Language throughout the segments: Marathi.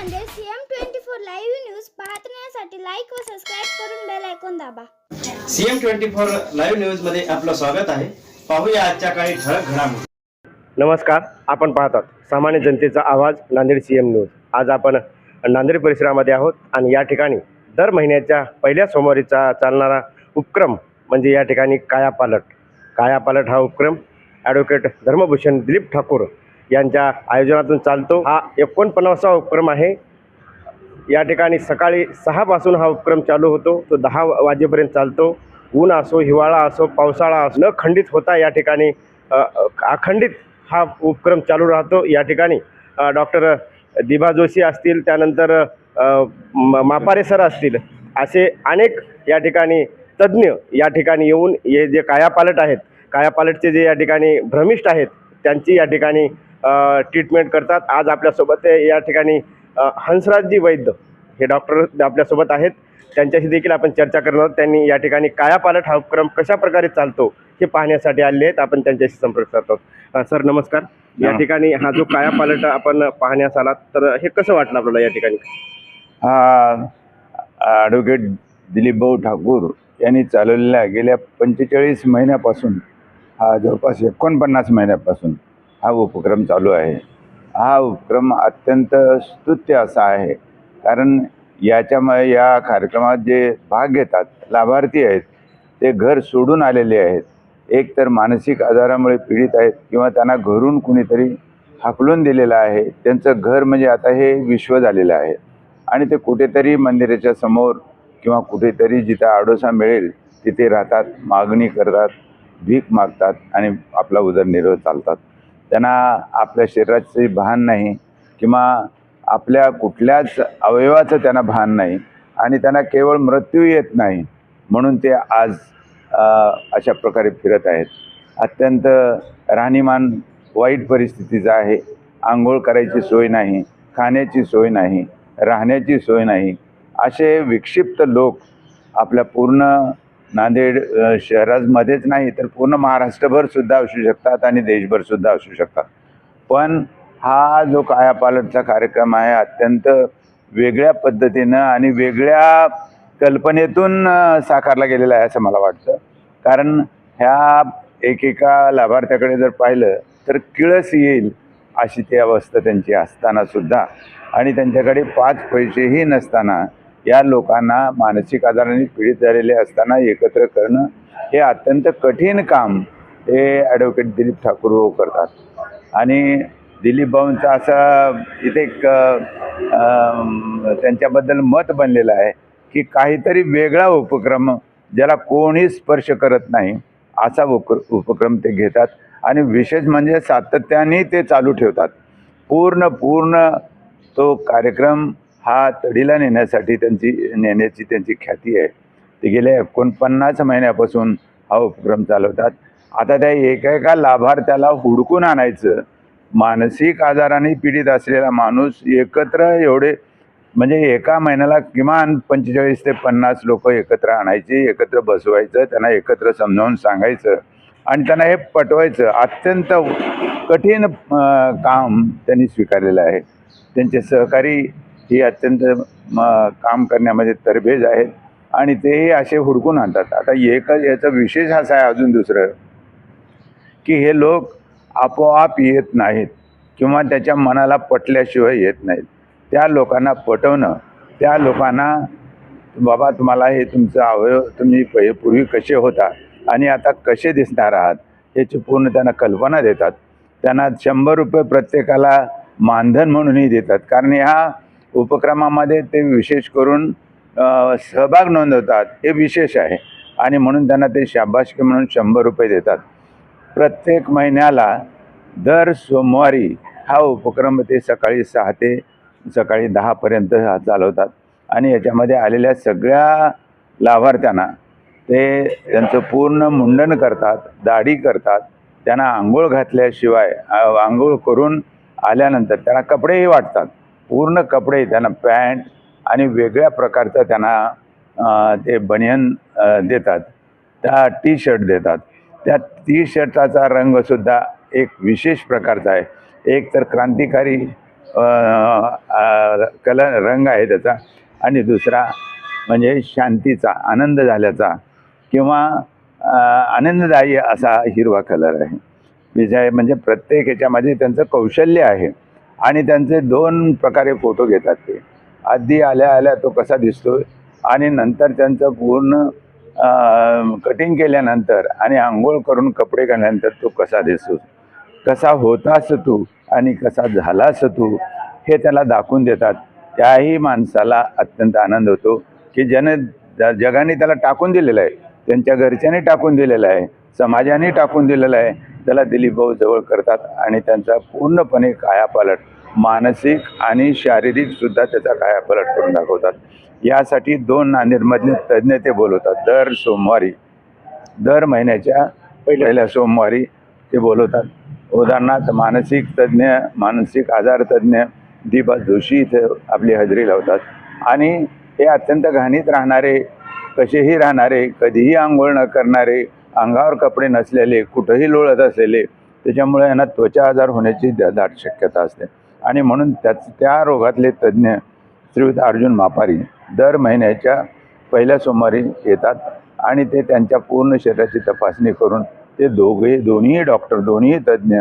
CM twenty four live news पाहण्यासाठी लाईक व सबस्क्राईब करून बेल ऐकून दाबा. सीएम ट्वेंटी फोर लाईव्ह न्यूजमध्ये आपलं स्वागत आहे. पाहूया आजच्या काही ठळक घडामोडी. नमस्कार आपण पाहतात सामान्य जनतेचा आवाज नांदेड सी एम न्यूज. आज आपण नांदेड परिसरामध्ये आहोत आणि या ठिकाणी दर महिन्याच्या पहिल्या सोमवारीचा चालणारा उपक्रम म्हणजे या ठिकाणी कायापालट. कायापालट हा उपक्रम ॲडव्होकेट धर्मभूषण दिलीप ठाकूर यांच्या आयोजनातून चालतो. हा एकोणपन्नासा उपक्रम आहे. या ठिकाणी सकाळी सहापासून हा उपक्रम चालू होतो. तो दहा वाजेपर्यंत चालतो. ऊन असो हिवाळा असो पावसाळा असो न खंडित होता या ठिकाणी अखंडित हा उपक्रम चालू राहतो. या ठिकाणी डॉक्टर दिभा जोशी असतील त्यानंतर म- मापारे सर असतील असे अनेक या ठिकाणी तज्ज्ञ या ठिकाणी येऊन हे जे कायापालट आहेत कायापालटचे जे या ठिकाणी भ्रमिष्ट आहेत त्यांची या ठिकाणी ट्रीटमेंट करतात. आज आपल्यासोबत या ठिकाणी हंसराजजी वैद्य. हे डॉक्टर आपल्यासोबत आहेत. त्यांच्याशी देखील आपण चर्चा करणार आहोत. त्यांनी या ठिकाणी कायापालट हा उपक्रम कशा प्रकारे चालतो हे पाहण्यासाठी आलेले आहेत. आपण त्यांच्याशी संपर्क साधतो. सर नमस्कार. या ठिकाणी हा जो कायापालट आपण पाहण्यास आलात तर हे कसं वाटलं आपल्याला या ठिकाणी? हा ॲडव्होकेट दिलीपभाऊ ठाकूर यांनी चालवलेल्या गेल्या पंचेचाळीस महिन्यापासून हा जवळपास एकोणपन्नास महिन्यापासून हा उपक्रम चालू आहे. हा उपक्रम अत्यंत स्तुत्य असा आहे. कारण याच्यामुळे या कार्यक्रमात जे भाग घेतात लाभार्थी आहेत ते घर सोडून आलेले आहेत. एक तर मानसिक आजारामुळे पीडित आहेत किंवा त्यांना घरून कुणीतरी हाकलून दिलेलं आहे. त्यांचं घर म्हणजे आता हे विश्व झालेलं आहे. आणि ते कुठेतरी मंदिराच्या समोर किंवा कुठेतरी जिथं आडोसा मिळेल तिथे राहतात मागणी करतात भीक मागतात आणि आपला उदरनिर्वाह चालतात. त्यांना आपल्या शरीराचे भान नाही किंवा आपल्या कुठल्याच अवयवाचं त्यांना भान नाही आणि त्यांना केवळ मृत्यू येत नाही म्हणून ते आज अशा प्रकारे फिरत आहेत. अत्यंत राहणीमान वाईट परिस्थितीचं आहे. आंघोळ करायची सोय नाही खाण्याची सोय नाही राहण्याची सोय नाही. असे विक्षिप्त लोक आपल्या पूर्ण नांदेड शहरामध्येच नाही तर पूर्ण महाराष्ट्रभर सुद्धा असू शकतात आणि देशभर सुद्धा असू शकतात. पण हा जो कायापालटचा कार्यक्रम आहे अत्यंत वेगळ्या पद्धतीनं आणि वेगळ्या कल्पनेतून साकारला गेलेला आहे असं मला वाटतं. कारण ह्या एकेका लाभार्थ्याकडे जर पाहिलं तर किळस येईल अशी ती अवस्था त्यांची असतानासुद्धा आणि त्यांच्याकडे पाच पैसेही नसताना या लोकांना मानसिक आजाराने पीडित झालेले असताना एकत्र करणं हे अत्यंत कठीण काम हे ॲडव्होकेट दिलीप ठाकूर हो करतात. आणि दिलीप भाऊंचा असं इथे एक त्यांच्याबद्दल मत बनलेलं आहे की काहीतरी वेगळा उपक्रम ज्याला कोणी स्पर्श करत नाही असा उप उपक्रम ते घेतात आणि विशेष म्हणजे सातत्याने ते चालू ठेवतात. पूर्ण पूर्ण तो कार्यक्रम हा तडीला नेण्यासाठी त्यांची नेण्याची त्यांची ख्याती आहे. ते गेल्या एकोणपन्नास महिन्यापासून हा उपक्रम चालवतात. आता त्या एका एका लाभार्थ्याला हुडकून आणायचं मानसिक आजाराने पीडित असलेला माणूस एकत्र एवढे म्हणजे एका महिन्याला किमान पंचेचाळीस ते पन्नास लोक एकत्र आणायचे एकत्र बसवायचं त्यांना एकत्र समजावून सांगायचं आणि त्यांना हे पटवायचं. अत्यंत कठीण काम त्यांनी स्वीकारलेलं आहे. त्यांचे सहकारी ही अत्यंत म, काम करण्यामध्ये तरबेज आहेत आणि तेही असे हुडकून आणतात. आता एक याचा विशेष असा आहे अजून दुसरं की हे लोक आपोआप येत नाहीत किंवा त्याच्या मनाला पटल्याशिवाय येत नाहीत. त्या लोकांना पटवणं त्या लोकांना बाबा तुम्हाला हे तुमचं अवयव तुम्ही पहि पूर्वी कसे होता आणि आता कसे दिसणार आहात? याची पूर्ण त्यांना कल्पना देतात. त्यांना शंभर रुपये प्रत्येकाला मानधन म्हणूनही देतात. कारण ह्या उपक्रमामध्ये ते विशेष करून सहभाग नोंदवतात. हे विशेष आहे. आणि म्हणून त्यांना ते शाबाशकी म्हणून शंभर रुपये देतात. प्रत्येक महिन्याला दर सोमवारी हा उपक्रम ते सकाळी सहा ते सकाळी दहापर्यंत हा चालवतात. आणि याच्यामध्ये आलेल्या सगळ्या लाभार्थ्यांना ते त्यांचं पूर्ण मुंडन करतात दाढी करतात. त्यांना आंघोळ घातल्याशिवाय आंघोळ करून आल्यानंतर त्यांना कपडेही वाटतात. पूर्ण कपडे त्यांना पॅन्ट आणि वेगळ्या प्रकारचं त्यांना ते बनियन देतात. त्या टी शर्ट देतात. त्या टी शर्टाचा रंगसुद्धा एक विशेष प्रकारचा आहे. एक तर क्रांतिकारी कलर रंग आहे त्याचा आणि दुसरा म्हणजे शांतीचा आनंद झाल्याचा किंवा आनंददायी असा हिरवा कलर आहे. विजय म्हणजे प्रत्येक याच्यामध्ये त्यांचं कौशल्य आहे. आणि त्यांचे दोन प्रकारे फोटो घेतात ते. आधी आल्या आल्या तो कसा दिसतो आणि नंतर त्यांचं पूर्ण कटिंग केल्यानंतर आणि आंघोळ करून कपडे घातल्यानंतर तो कसा दिसतो कसा होतास तू आणि कसा झालास तू हे त्याला दाखवून देतात. त्याही माणसाला अत्यंत आनंद होतो की ज्याने ज- जगाने त्याला टाकून दिलेलं आहे त्यांच्या घरच्यांनी टाकून दिलेलं आहे. समाजाने टाकून दिलेलं आहे. त्याला दिलीप भाऊ जवळ करतात आणि त्यांचा पूर्णपणे कायापालट मानसिक आणि शारीरिक सुद्धा त्याचा कायापालट करून दाखवतात. यासाठी दोन नांदेडमधले तज्ज्ञ ते बोलवतात. दर सोमवारी दर महिन्याच्या पहिल्या. सोमवारी ते बोलवतात. उदाहरणार्थ मानसिक तज्ज्ञ मानसिक आजार तज्ज्ञ दीपा जोशी इथे आपली हजेरी लावतात. आणि हे अत्यंत घाणीत राहणारे कसेही राहणारे कधीही आंघोळ न करणारे अंगावर कपडे नसलेले कुठंही लोळत असलेले त्याच्यामुळे यांना त्वचा आजार होण्याची दा- दाट शक्यता असते. आणि म्हणून त्याच त्या रोगातले तज्ज्ञ श्रीयुत अर्जुन मापारी दर महिन्याच्या पहिल्या सोमवारी येतात आणि ते त्यांच्या पूर्ण शरीराची तपासणी करून ते दोघे दोन्ही डॉक्टर दोन्ही तज्ज्ञ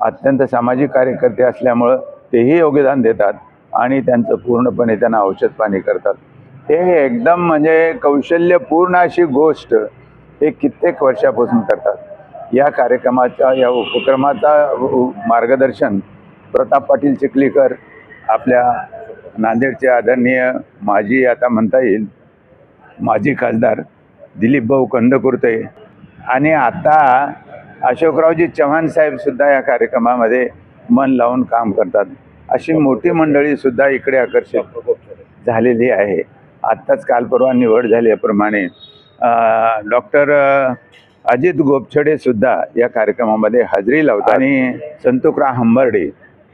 अत्यंत सामाजिक कार्यकर्ते असल्यामुळं तेही योगदान देतात आणि त्यांचं पूर्णपणे त्यांना औषध पाणी करतात. हे एकदम म्हणजे कौशल्यपूर्ण अशी गोष्ट हे कित्येक वर्षापासून करतात. या कार्यक्रमाच्या या उपक्रमाचा मार्गदर्शन प्रताप पाटील चिखलीकर आपल्या नांदेडचे आदरणीय माजी आता म्हणता येईल माजी खासदार दिलीप भाऊ कंदकुर्ते आणि आता अशोकरावजी चव्हाण साहेबसुद्धा या कार्यक्रमामध्ये मन लावून काम करतात. अशी मोठी मंडळीसुद्धा इकडे आकर्षित झालेली आहे. आत्ताच काल परवा निवड झाल्याप्रमाणे डॉक्टर अजित गोपछडे सुद्धा या कार्यक्रमामध्ये हजेरी लावतात. आणि संतोकराव हंबर्डे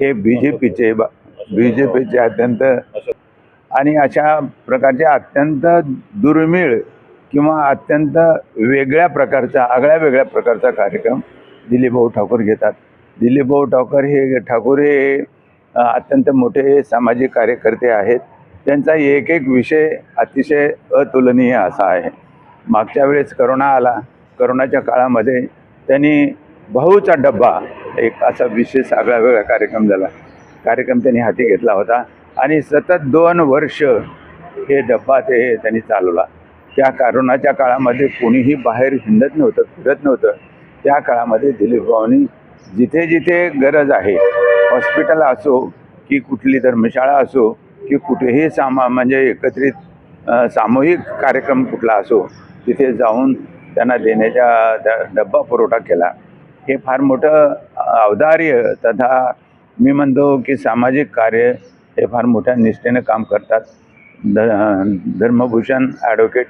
हे बी जे पीचे बी जे पीचे अत्यंत आणि अशा प्रकारचे अत्यंत दुर्मिळ किंवा अत्यंत वेगळ्या प्रकारचा आगळ्या वेगळ्या प्रकारचा कार्यक्रम दिलीपभाऊ ठाकूर घेतात. दिलीपभाऊ ठाकूर हे ठाकूर हे अत्यंत मोठे सामाजिक कार्यकर्ते आहेत. त्यांचा एक एक विषय अतिशय अतुलनीय असा आहे. मागच्या वेळेस करोना आला करोनाच्या काळामध्ये त्यांनी भाऊचा डब्बा एक असा विशेष आगळा वेगळा कार्यक्रम झाला. कार्यक्रम त्यांनी हाती घेतला होता आणि सतत दोन वर्ष हे डब्बा ते त्यांनी चालवला. त्या करोनाच्या काळामध्ये कोणीही बाहेर हिंडत नव्हतं फिरत नव्हतं. त्या काळामध्ये दिलीप भाऊनी जिथे जिथे गरज आहे हॉस्पिटल असो की कुठली धर्मशाळा असो की कुठेही सामा म्हणजे एकत्रित सामूहिक कार्यक्रम कुठला असो तिथे जाऊन त्यांना देण्याच्या डब्बा पुरवठा केला. हे फार मोठं अवधार्य तथा मी म्हणतो की सामाजिक कार्य हे फार मोठ्या निष्ठेनं काम करतात. ध धर्मभूषण ॲडव्होकेट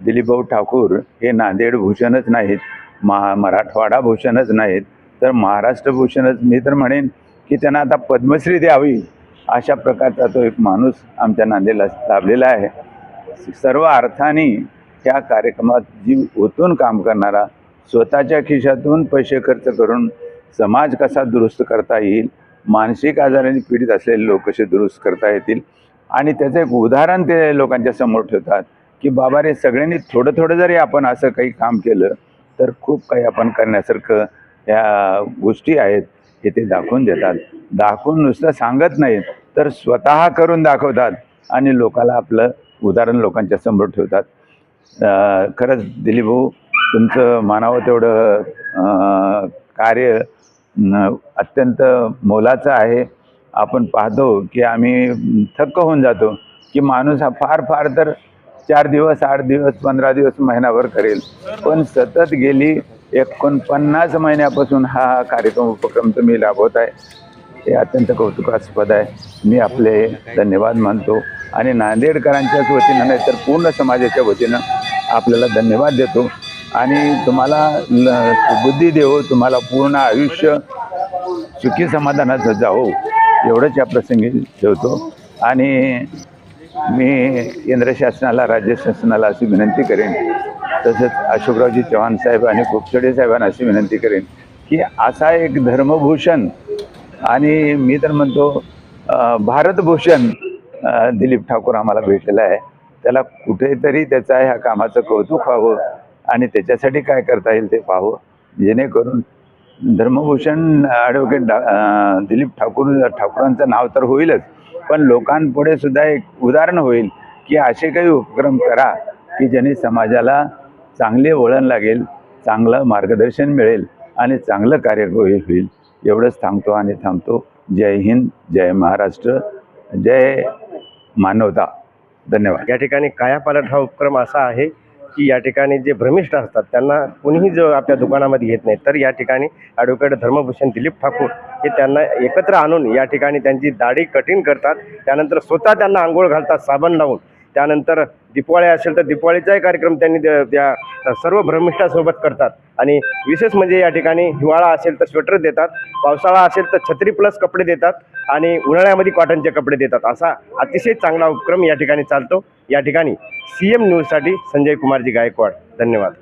दिलीपभाऊ ठाकूर हे नांदेड भूषणच नाहीत मा मराठवाडा भूषणच नाहीत तर महाराष्ट्र भूषणच. मी तर म्हणेन की त्यांना आता पद्मश्री द्यावी अशा प्रकारचा तो एक माणूस आमच्या नांदेडला लाभलेला आहे. सर्व अर्थाने त्या कार्यक्रमात जीव ओतून काम करणारा स्वतःच्या खिशातून पैसे खर्च करून समाज कसा दुरुस्त करता येईल मानसिक आजाराने पीडित असलेले लोक कसे दुरुस्त करता येतील आणि त्याचं एक उदाहरण ते लोकांच्या समोर ठेवतात की बाबा रे सगळ्यांनी थोडं थोडं जरी आपण असं काही काम केलं तर खूप काही आपण करण्यासारखं या गोष्टी आहेत हे ते दाखवून देतात. दाखवून नुसतं सांगत नाहीत तर स्वतः करून दाखवतात आणि लोकाला आपलं उदाहरण लोकांच्या समोर ठेवतात. खरंच दिलीप भाऊ तुमचं मानावं तेवढं कार्य अत्यंत मोलाचं आहे. आपण पाहतो की आम्ही थक्क होऊन जातो की माणूस हा फार फार तर चार दिवस आठ दिवस पंधरा दिवस महिनाभर करेल. पण सतत गेली एकोणपन्नास महिन्यापासून हा कार्यक्रम उपक्रम तुम्ही राबवत आहे हे अत्यंत कौतुकास्पद आहे. मी आपले धन्यवाद मानतो. आणि नांदेडकरांच्याच वतीनं नाही तर पूर्ण समाजाच्या वतीनं आपल्याला धन्यवाद देतो. आणि तुम्हाला ल बुद्धी देव तुम्हाला पूर्ण आयुष्य सुखी समाधानाचं जावो एवढंच या प्रसंगी ठेवतो. आणि मी केंद्र शासनाला राज्य शासनाला अशी विनंती करेन. तसंच अशोकरावजी चव्हाण साहेब आणि कोपचडे साहेबांना अशी विनंती करेन की असा एक धर्मभूषण आणि मी तर म्हणतो भारतभूषण दिलीप ठाकूर आम्हाला भेटलेला आहे. त्याला कुठेतरी त्याचा ह्या कामाचं कौतुक व्हावं आणि त्याच्यासाठी काय करता येईल ते पाहावं. जेणेकरून धर्मभूषण ॲडव्होकेट डा दिलीप ठाकूर ठाकूरांचं नाव तर होईलच पण लोकांपुढे सुद्धा एक उदाहरण होईल की असे काही उपक्रम करा की ज्याने समाजाला चांगले वळण लागेल चांगलं मार्गदर्शन मिळेल आणि चांगलं कार्य होईल होईल. एवढंच थांबतो आणि थांबतो. जय हिंद जय महाराष्ट्र जय मानवता. धन्यवाद. या ठिकाणी कायापालट हा उपक्रम असा आहे की या ठिकाणी जे भ्रमिष्ठ असतात त्यांना कोणीही जो आपल्या दुकानामध्ये घेत नाही. तर या ठिकाणी ॲडव्होकेट धर्मभूषण दिलीप ठाकूर हे त्यांना एकत्र आणून या ठिकाणी त्यांची दाढी कठीण करतात. त्यानंतर स्वतः त्यांना आंघोळ घालतात साबण लावून. त्यानंतर दिपवाळी असेल तर दिपवाळीचाही कार्यक्रम त्यांनी त्या- सर्व भ्रमिष्ठासोबत करतात. आणि विशेष म्हणजे या ठिकाणी हिवाळा असेल तर स्वेटर देतात पावसाळा असेल तर छत्री प्लस कपडे देतात आणि उन्हाळ्यामध्ये कॉटनचे कपडे देतात. असा अतिशय चांगला उपक्रम या ठिकाणी चालतो. या ठिकाणी सी एम न्यूजसाठी संजय कुमारजी गायकवाड. धन्यवाद.